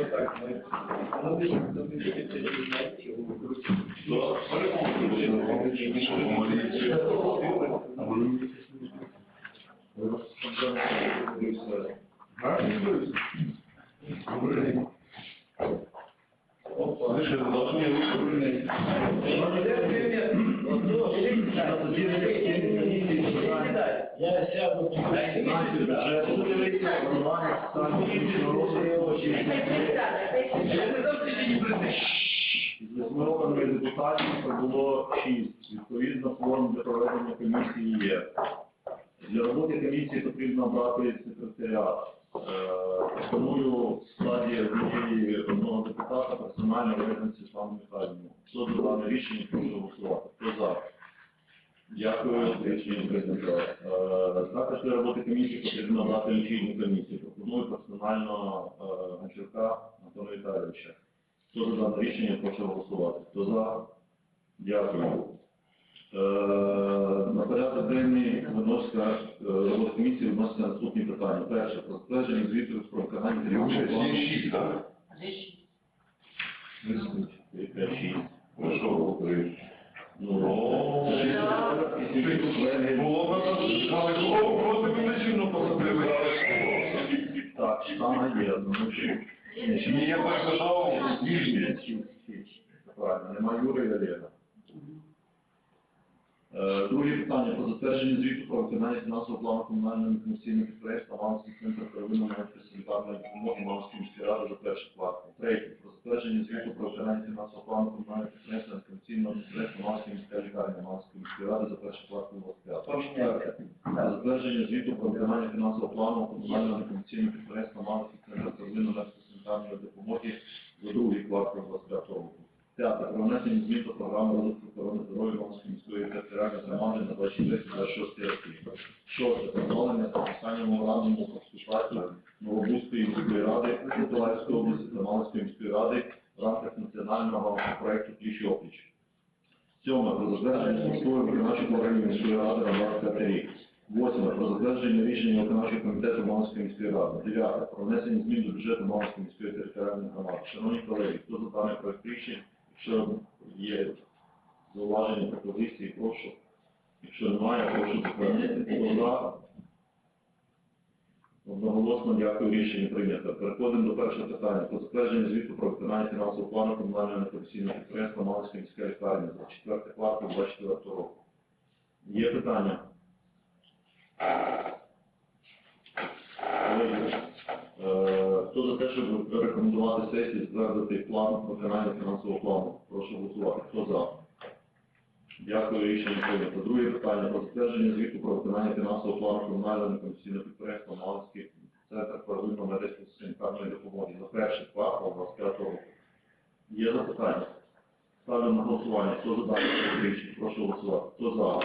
що так, ми ми допустити це З восьми депутатів прибуло шість. Відповідно, форум для проведення комісії є. Для роботи комісії потрібно обрати секретаріат. Пропоную в складі однієї одного депутата персонально визнати Світлану Михайлівну. Хто за дане рішення, прошу голосувати. Хто за? Дякую, рішення прийнято. Е, Також для роботи комісії потрібно обрати лічильну комісію. Пропоную персонально е, Гончарка Антона Віталійовича. Хто за дане рішення, прошу голосувати. Хто за? Дякую. Е, На порядок денний виноситься робота комісії відноситься наступні питання. Перше, про затвердження звіту про виконання керівного плану. Яке шість? Що, говориш? Ну, О, шість. Було Так, штана є. Ну, що? Ні, я так казав, ніж Шість, шість, шість. Правильно, нема Юри і Олега. Е, Друге питання про затвердження звіту про виконання фінансового плану комунального інформаційного підприємства Малинський центр первинної медико санітарної допомоги Малинської міської ради за перший квартал. Третє про затвердження звіту про виконання фінансового плану комунального підприємства інформаційного підприємства Малинської міської лікарні Малинської міської ради за перший квартал 25. Четверте про затвердження звіту про виконання фінансового плану комунального інформаційного підприємства Малинський центр первинної медико санітарної допомоги за другий квартал 25 року. П'яте. Про внесення змін до програми розвитку охорони здоров'я Московської міської територіальної громади на 23-26 роки. Шосте. Про встановлення та підписання меморандуму про співпрацю Новобузької міської ради, Миколаївської області та Малинської міської ради в рамках національного проекту «Пліч опліч». Сьоме. Про затвердження міської виконавчої органів міської ради на 25 рік. Восьме. Про затвердження рішення виконавчого комітету Малинської міської ради. Дев'яте. Про внесення змін до бюджету Малинської міської територіальної громади. Шановні колеги, хто за даний проект рішень, якщо є зауваження, пропозиції, прошу. Якщо немає, прошу. За? Одноголосно дякую, рішення прийнято. Переходимо до першого питання. Про затвердження звіту про виконання фінансового плану комунального некомерційного підприємства Малинської міської лікарні за четвертий квартал 24 року. Є питання? Колеги, Хто за те, щоб рекомендувати сесії затвердити план виконання фінансового плану? Прошу голосувати. Хто за? Дякую, рішення прийнято. Друге питання про затвердження звіту про виконання фінансового плану комунального некомерційного підприємства Малинський центр первинної медичної санітарної допомоги за перший квартал 25 року. Є запитання? Ставлю на голосування. Хто за рішення? Прошу голосувати. Хто за?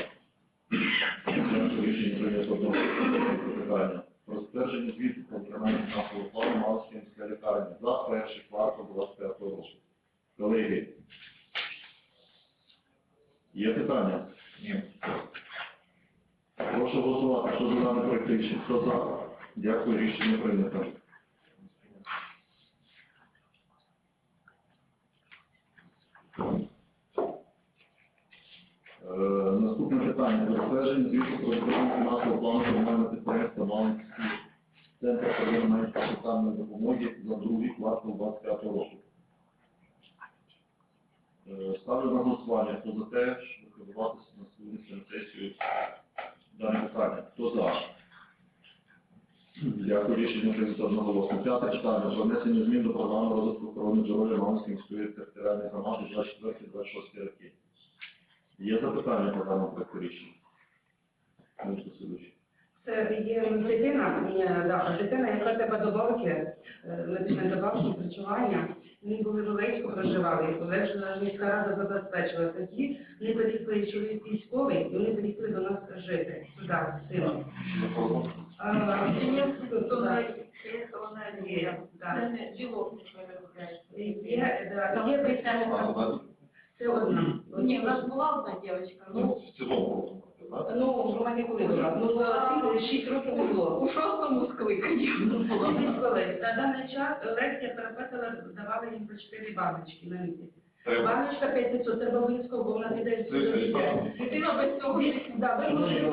Рішення прийнято одноголосно. питання. Про затвердження звіту про виконання фінансового плану Малинської міської лікарні за перший квартал 25 року. Колеги, Є питання? Ні. Прошу голосувати. Хто за проект рішення? Хто за? Дякую, рішення прийнято. Е, Наступне питання. Затвердження звіту про виконання фінансового плану первинної санітарної допомоги за другий квартал 25 року. Е, Ставлю на голосування. Хто за те, щоб рекомендуватися на сьогоднішню сесію дане питання? Хто за? Дякую, рішення прийнято одноголосно. П'яте питання. Про внесення змін до програми розвитку охорони здоров'я Мамської міської територіальної громади 24-26 роки. Є запитання по даному проекту рішення? Мишко Васильович. Це є дитина, е, да, дитина, яка тебе добавки, е, медичне добавки, харчування. Вони були в Олецьку проживали, і Олецька міська рада забезпечила. Тоді вони перейшли чоловік військовий, і вони перейшли до нас жити сюди, з сином. Це одна. Ні, у нас була одна дівчинка, ну, в цілому. Ну, в мене коли була? Ну, за шість років було. у шостому скликанні було. На даний час лекція переписала, давали їм по 4 баночки на місяць. Баночка 500, треба обов'язково, бо вона піде Це- це Дитина без цього не Да, ви не можете,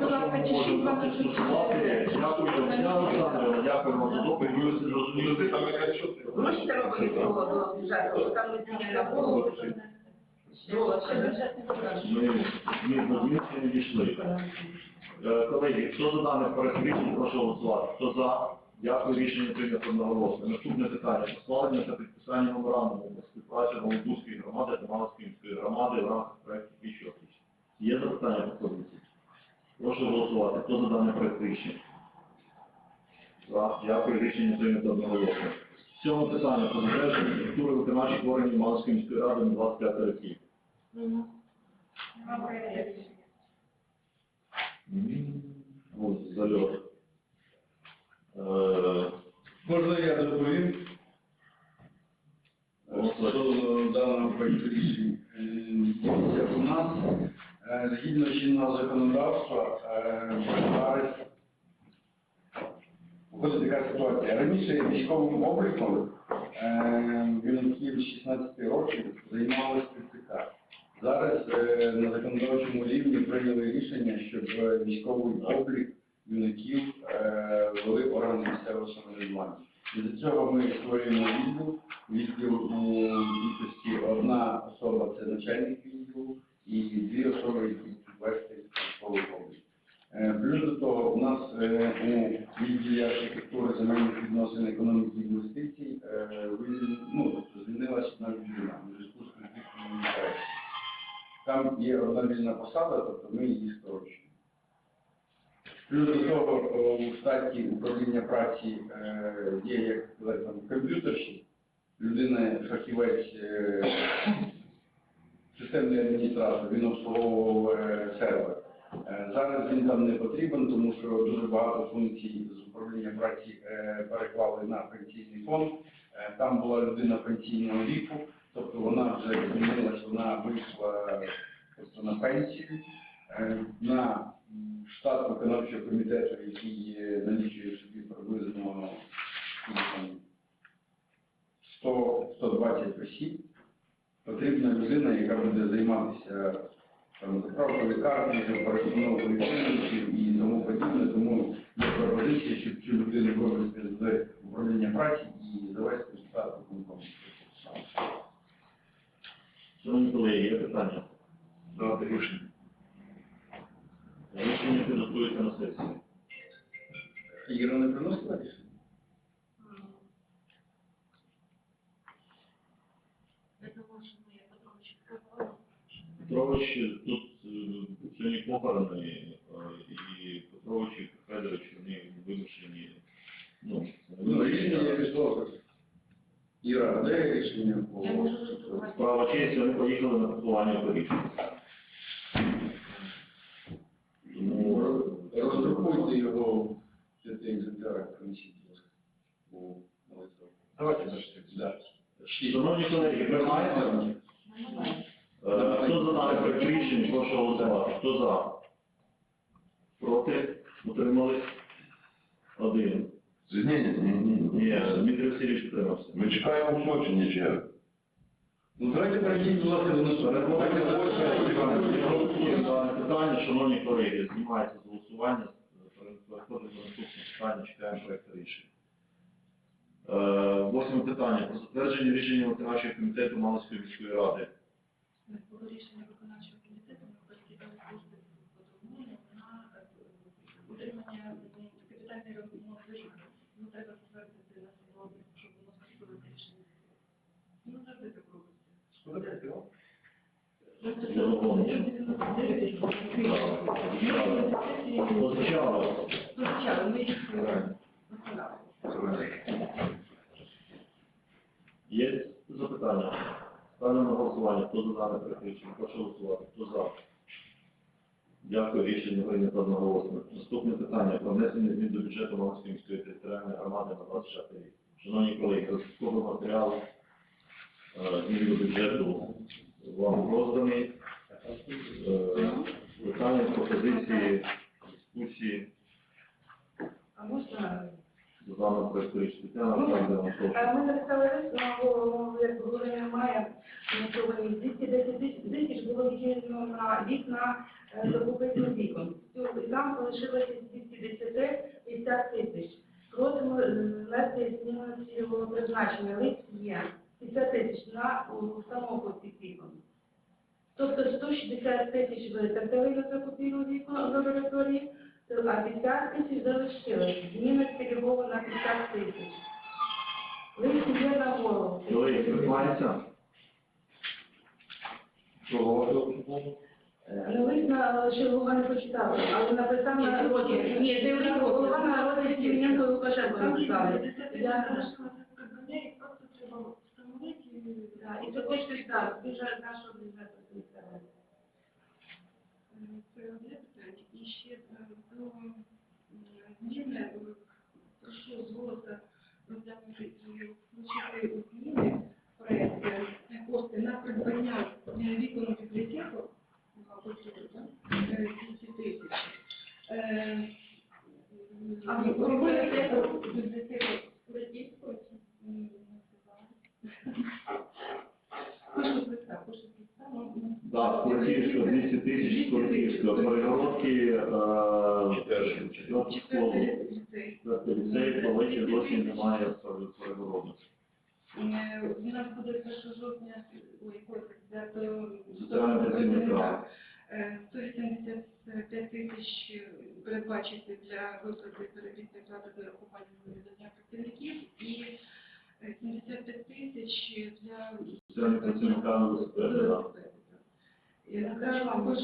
будь ласка, чи можемо вам тут. Дякую, дякуємо за доповідь. Ви всі зрозуміли. Там яка що? Гроші треба обов'язково до бюджету, там не на голову. Було, ще бюджетний програм. Ми, ми не дійшли. Е, Колеги, хто за дане проект рішення, прошу голосувати. Хто за? Дякую, рішення прийнято одноголосно. Наступне питання. Схвалення та підписання меморандуму про співпрацю Володузької громади та Малської громади в рамках проекту «Вічі Є запитання по позиції? Прошу голосувати. Хто за дане проект рішення? За. Дякую, рішення прийнято одноголосно. Сьоме питання про затвердження структури виконавчих органів Малської ради на 25 років. Ось зальот. Е, Можна я доповім? Даного рішень. Е, У нас е, згідно чинного законодавства е, зараз виходить така ситуація. Раніше військовим обліком е, юнаків 16 років займалися ТЦК. Зараз е, на законодавчому рівні прийняли рішення, щоб військовий облік юнаків е, вели органи місцевого самоврядування. І для цього ми створюємо відділ. Відділ у кількості одна особа це начальник відділу і дві особи, які вести військовий облік. Е, Плюс до того, у нас е, у відділі архітектури земельних відносин економіки і інвестицій е, ну, тобто звільнилася одна людина у зв'язку з конфліктом. Там є одна вільна посада, тобто ми її скорочуємо. Плюс до того у штаті управління праці е, є як там, комп'ютерщик, людина фахівець е, системний адміністратор, він обслуговував е, сервер. Зараз він там не потрібен, тому що дуже багато функцій з управління праці переклали на пенсійний фонд. Там була людина пенсійного віку, тобто вона вже змінилась, вона вийшла тобто, на пенсію. Е, На штат виконавчого комітету, який налічує собі приблизно 100-120 осіб, потрібна людина, яка буде займатися там, заправкою лікарні, перестановкою лікарів і тому подібне. Тому є пропозиція, щоб цю людину вивести з управління праці і завести в штат виконкому. Шановні колеги, є питання? Дати рішення. Рішення підготується на сесії. Іра не приносила рішення? Петрович тут е, сьогодні похорони, е, і Петрович і Федорович, вони вимушені, ну, Ну, рішення я пішло. Іра, де рішення по... Я можу честь, вони поїхали на пакування по рішенню. Тому Роздрукуйте його в п'яти екземплярах, принесіть, будь ласка. Давайте. Да. Шановні колеги, приймаєте? Е, Хто за даний проект рішень, прошу голосувати. Хто за? Проти? Утримались? Один. Звільнення? Ні, ні, ні. Ні, Дмитрий Васильович утримався. Ми чекаємо в сочі, ні. Ну, давайте перейдіть, будь ласка, до наступного. Питання, шановні колеги, знімається з голосування, переходимо до наступного питання, чекаємо проект рішення. Е, Восьме питання про затвердження рішення виконавчого комітету Малинської міської ради. Було рішення виконавчого комітету, ми перекидали кошти по тому на е, утримання м, капітальний ремонт доріг. Ну, треба затвердити на сьогодні, щоб воно скасоване рішення. Ну, завжди так Позвучало. Звичайно, ми їх виконали. Є запитання? Ставлю на голосування. Хто за дане проект рішення? Прошу голосувати. Хто за? Дякую, рішення прийнято одноголосно. Наступне питання про внесення змін до бюджету Малинської міської територіальної громади на 26 рік. Шановні колеги, розпаковий матеріал е, змін до бюджету вам розданий. Е, Питання, пропозиції, дискусії. А проекту рішення. Тетяна Олександрівна, прошу. Ми написали лист голову, як голови немає, нічого 210 тисяч було виділено на вікна е, закупити вікон. І Там залишилося 210 тисяч. Просимо е, внести зміну цільового призначення. Лист є 50 тисяч на установку цих вікон. Тобто 160 тисяч витратили на закупівлю вікон в лабораторії, а 50 тисяч залишилось. Зміна цільового на 50 тисяч. Лист є на голову. Колеги, приймається? Ну, лист на ще голова не почитав, але написав на народі. Ні, це голова на народі Сім'янко Лукашенко написали. Я Да, і це кошти так, бюджет нашого бюджету місцевого. Це одне питання. І ще е, до м, зміни, е, прошу з голосу розглянути і включити у зміни проект е, кошти на придбання е, вікон у бібліотеку, мабуть, тут, так? Е, 200 тисяч. Е, А м, бібліотеку бібліотеку Кураківського, чи, м, називають. Пишу листа, пишу листа, ну, ну, Да, Курківська, 200 тисяч, Курківська, перегородки, е, четверту школу, ліцей. ліцей, досі немає перегородок. Е, У нас буде 1 жовтня, ой, ой, 9 Соціальна працівника. Е, 185 тисяч е, передбачити для виплати заробітної плати за рахування видання працівників і е, 75 тисяч для Соціальні працівника на велосипеді, да. велосипеди. Е, Також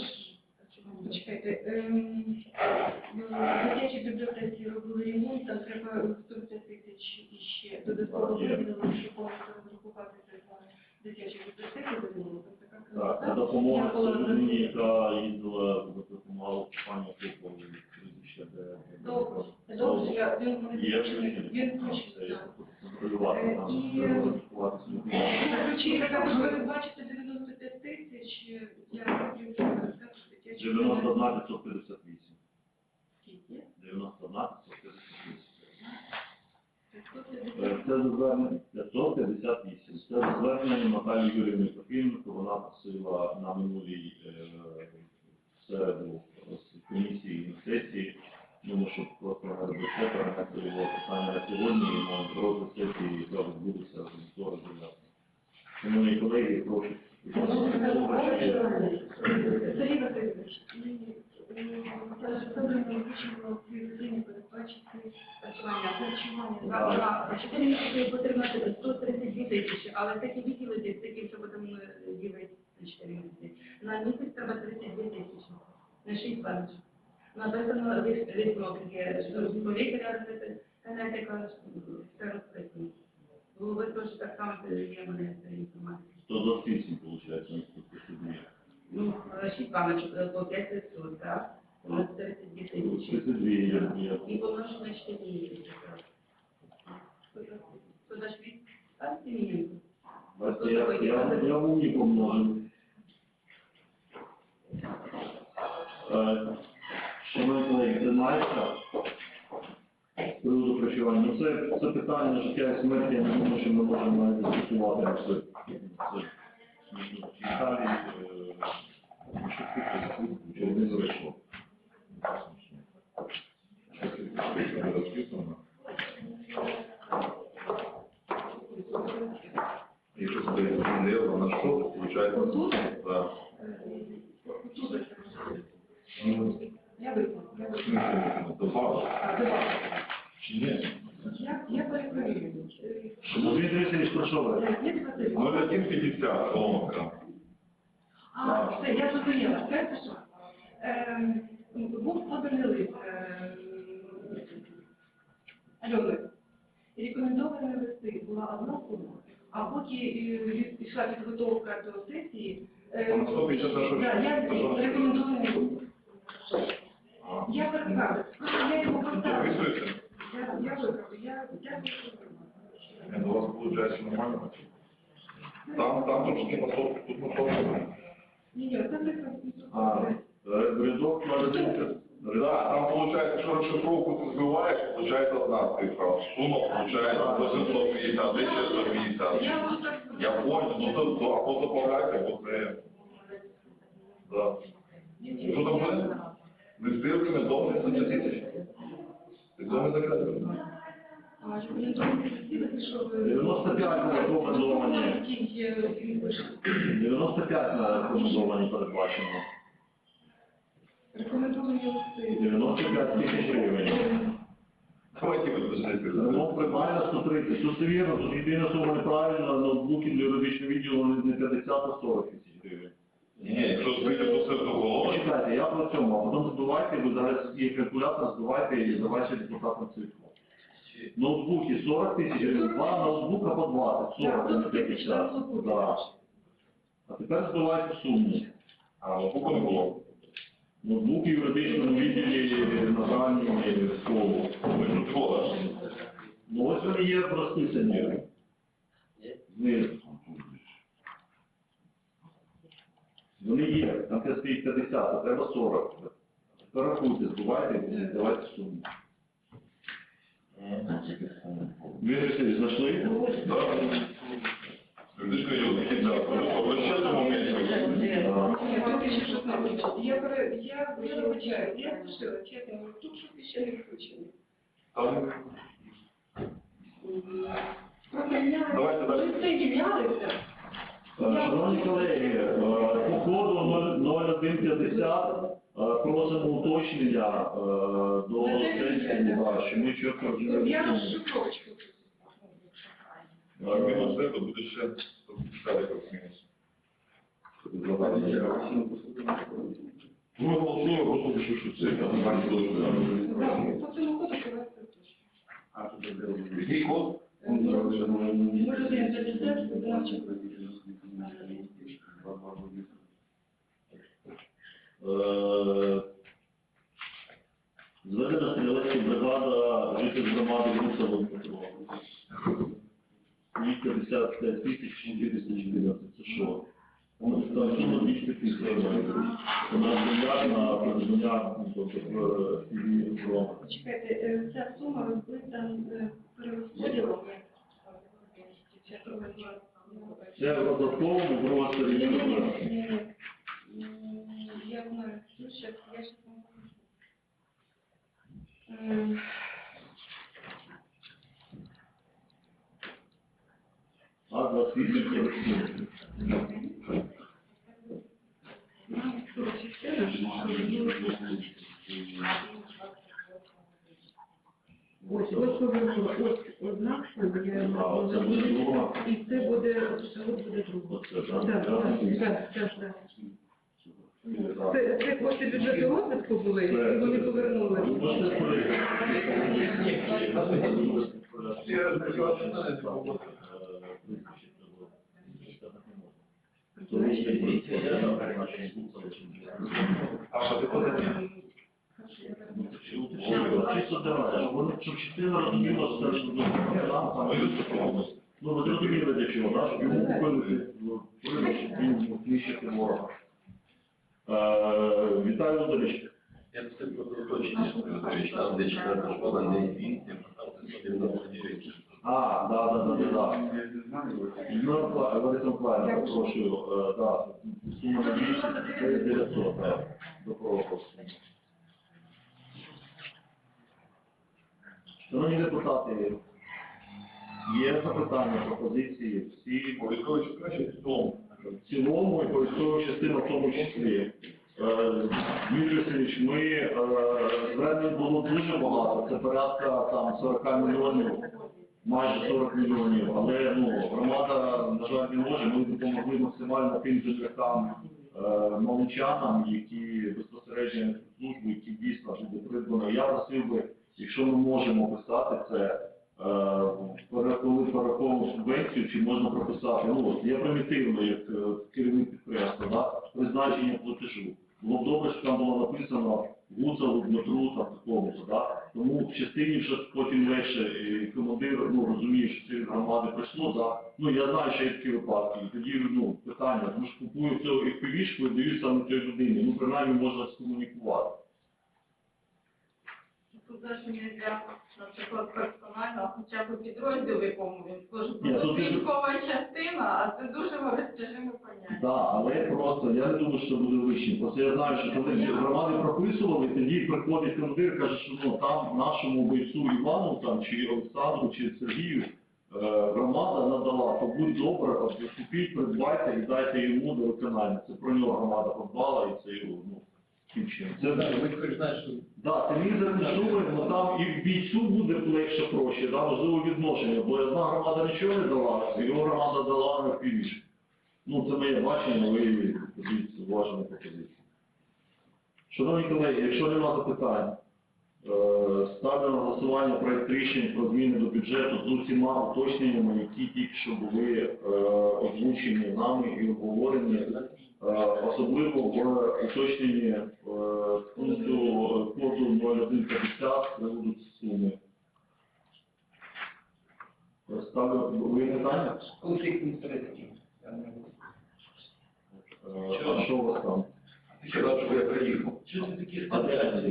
Почекайте, ем, в дитячій бібліотеці робили ремонт, там треба 150 тисяч і ще додатково Є. виділили, щоб повністю розрахувати це за дитячу бібліотеку за ремонтом. Так, Я була людині, на- яка їздила, допомагала пані Купові, прізвище, де... Добре, добре, я- він він він так. Е, і- розрахувати собі. Ви бачите 95 тисяч дитячої 91 558. Скільки? 91 558. Е, 150. Це звернення 558. Це звернення Наталії Юрівни Трофімко. Вона просила на минулій е, середу комісії на сесії, ну, щоб просто не робити перенести його питання на сьогодні і на розгляд сесії, яка відбудеться з вівторок 9. Шановні колеги, прошу. Сергій Васильович, і передбачити Харчування. За 4 місяці потрібно 132 тисячі, але такі відділити, такі, що будемо е, ділити на 4 місяці. На місяць треба 32 тисячі, на 6 баночок. Написано листок, є, що по лікаря робити, генетика, все розписано. Голови теж так само є мене ця інформація. 128, виходить, на 132. Ну, 6 баночок, е, по 5 500, так? На 32 тисячі. 32 є, є. І помножити на 4 місяці. так. Туда ж від ставте мінімум. Я, я, я умні помножу. Е, Шановні колеги, це мається харчування. Ну, це, це питання життя і смерті, я не думаю, що ми можемо дискутувати це. Це е. Якщо. Ну, Я випала, я Чи ні? Я, я перепровірю. Андрій Дмитрович, прошу вас. Є 0150, колонка. А, все, я зрозуміла. Що? Ем, Був поданий лист ем, Альони. Рекомендовані листи була одна сума, а поки е, пішла підготовка до сесії, е, Там 150 на що? да, я рекомендований лист. Я виправлю. Просто я його Ну. Записується? Я, я У вас виходить нормально. Там, там трошки посолки, тут посолки. Ні, ні, це не А, рядок на один, Да, там получается, якщо розшифровку ти збиваєш, получается одна цифра. Сума получается 850, 1150. Я понял, ну то, то або добавляйте, або це. Да. Що там буде? Ви збірками дом не 100 95 на рекомендовані. 95 на рекомендовані передбачено. Рекомендовані листи. 95 тисяч гривень. Давайте ви дозволяєте. Ну, прибавлено 130. Тут ну, це вірно, тут єдина сума неправильна, ноутбуки для юридичного відділу не 50, а 40 тисяч гривень. Ні, якщо збити то все до голови, Чекайте, я про цьому, а потім збивайте, ви зараз є калькулятор, збивайте і давайте депутатам цифру. Ноутбуки 40 тисяч гривень, два ноутбука по 20, 40, Так, не тут тисяч 50. на ноутбуки. Да. А тепер збивайте суму. а поки не було. Ноутбуки в юридичному відділі на дані школу. Ми ж. Ну ось вони є розписані. Знизу. Вони є, там де стоїть 50, а треба 40. Тепер рахуйте, збивайте і давайте суму. Вірите, знайшли? Так. Відділ. Ви ще. Я що щось. Я вибачаю, я пишила, чесно, тут щось ще не включено. Давайте Давайте далі. Листи являлися. Е, Шановні колеги, е, по коду 0150 е, просимо уточнення е, до сесії, що ми чітко Я розуміємо. розшифровочку. А мінус це, то буде ще 150 мінус. Ну, ми голосуємо, просто пишу, що це, а там не дуже. По цьому коду давайте. Який код? Е, Зведена стрілецька бригада житель громади Гусово Дмитро. Їх 55 тисяч 414. Це що? Воно там сума 200 тисяч. У нас земля на придбання ну, тобто, в філії Грома. Чекайте, е, ця сума розбита е, перерозподілом. Це в додатковому просторі. Ні-ні-ні. М, Я знаю, ну, щас, я щас вам покажу. А 28 47. нам тут частина, що Ось, ось повернула, ось одна друга. І це буде, це буде друга. Так, так? так, так, так, так. Це, це кошти бюджету розвитку були, і вони повернули. А що ти ну, ви зрозуміли для чого, так? Щоб йому ну, щоб він знищити ворога. Вітаю Володимирович. Я б це уточнення, що там, де четверта школа, де він, там це 199. А, да, да, да, да, да. Ну, Лариса Миколаївна, прошу, да, сума на 900, так, до пропуску. Шановні депутати, є запитання, пропозиції, всі в цілому і військову частину в тому числі. Е, Дмитро Васильович, ми е, звернень було дуже багато, це порядка там 40 мільйонів, майже 40 мільйонів, але ну, громада, на жаль, не може, ми допомогли максимально тим землякам, е, які безпосередньо службу, які дійсно придбано. Я просив би, якщо ми можемо писати це, е, коли пораховуємо субвенцію, чи можна прописати, ну от я примітивно, як е, керівник підприємства, да, призначення платежу. Було б добре, щоб там було написано Гуцалу, Дмитру, там такому, да. Тому в частині вже потім легше і командир ну, розуміє, що це громади прийшло, да. Ну я знаю, що є такі випадки. І тоді ну, питання, тому що купую цю FPV-шку і даю саме цій людині. Ну, принаймні можна скомунікувати. Затвердження для, наприклад, персонального, хоча б підрозділ, в якому він служить. Ні, тут Тут військова частина, а це дуже розтяжиме поняття. Так, але просто я не думаю, що буде лишнім. Просто я знаю, що коли громади прописували, тоді приходить командир, каже, що ну там нашому бойцю Івану там чи Олександру, чи Сергію е, громада надала, то будь добре, от купіть, придбайте і дайте йому до виконання. Це про нього громада подбала і це його ну чином. Це Ви тепер знаєш, що Да, ти мені зарішує, бо там і бійцю буде легше проще, да, можливо відношення, бо одна громада нічого не дала, його громада дала на північ. Ну, це моє бачення, ви подивіться, уважно пропозиції. Шановні колеги, якщо нема запитань, е, ставлю на голосування проект рішень про зміни до бюджету з усіма уточненнями, які тільки що були е, озвучені нами і обговорені. Особливо в уточненні пункту коду 0150 де суми. Ставлю, ви питання? конфлікт інтересів. А що у вас там? Що я приїхав. Такі перевезли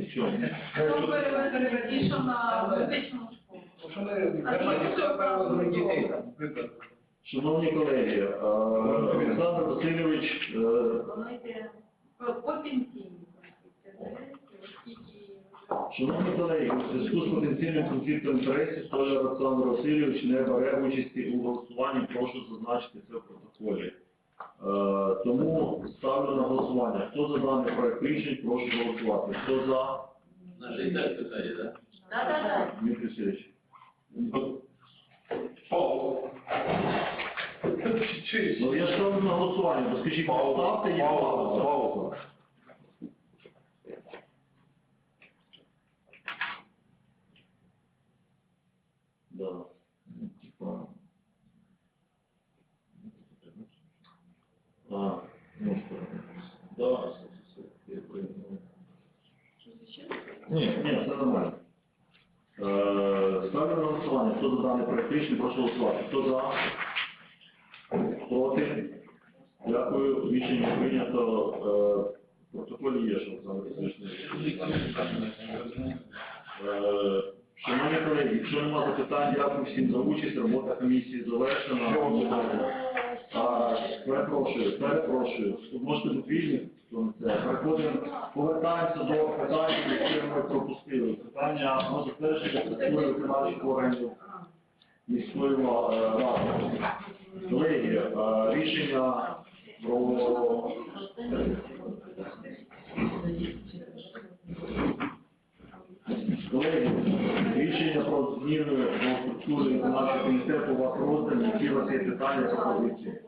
на школу? Що ми дітей там, приклад. Шановні колеги, е, Олександр Васильович, е, Шановні колеги, у зв'язку з потенційним конфліктом інтересів Столяр Олександр Васильович не бере участі у голосуванні, прошу зазначити це в протоколі. Е, тому ставлю на голосування. Хто за даний проект рішень, прошу голосувати. Хто за? Наше і так питання, так? Так-так-так. Дмитрий Васильович. Павло. Чи- Ну я ставлю на голосування, то скажіть, поставте і Павло, пауза. Павло. Да. Ну, типа. А, ну что, да, все, все, я понял. Щось ще? Ні, ні, все нормально. Е, Ставлю на голосування. Хто за даний проект рішення, прошу голосувати. Хто за? Проти? Дякую. Рішення прийнято. Е, В протоколі є, що Васильович. Е, Шановні колеги, якщо немає запитань, дякую всім за участь. Робота комісії завершена. А, Перепрошую, перепрошую. Можете бути вільні. Переходимо, повертаємося до питань, які ми пропустили. Питання про затвердження структури виконавчих органів міської разом. е. Колеги, е, рішення про Колеги, рішення про зміни до структури нашого комітету у вас роздані, які у вас є питання пропозиції?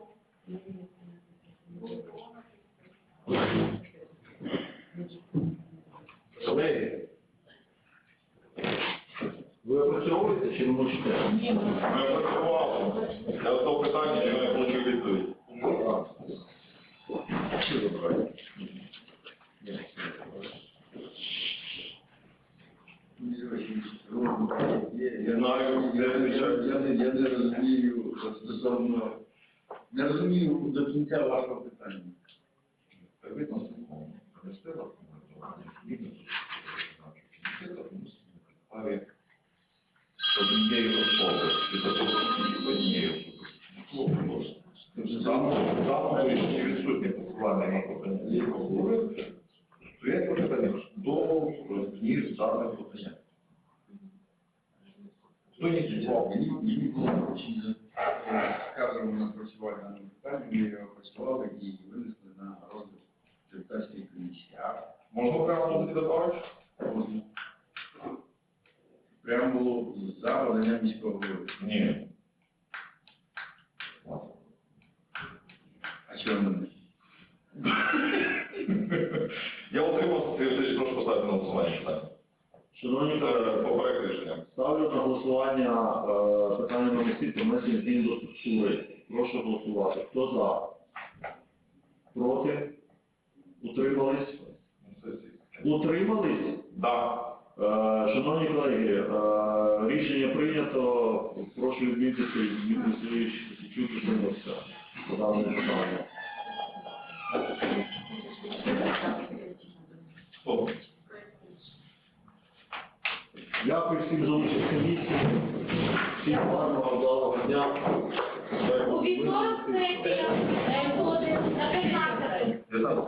чував? Мені, мені було доручення з кадром напрацювати дане питання, ми його опрацювали і винесли на розгляд депутатської комісії. А Можна прямо бути добавити? можна прямо було за подання міського голови. Ні. А чого не? Я отримав, ти все ж прошу поставити на голосування питання. Шановні колеги, по проекту рішення. ставлю на голосування е, питання номер 7 про внесення змін до структури. Прошу голосувати. Хто за? Проти? Утримались? Утримались? Да. Е, Шановні колеги, е, рішення прийнято. Прошу відмітити Дмитрий Васильович Січук утримався по даному питанню. Стоп. Дякую всім за участь комісії, всім гарного вдалого дня. У вівторок сесія е, буде на 15.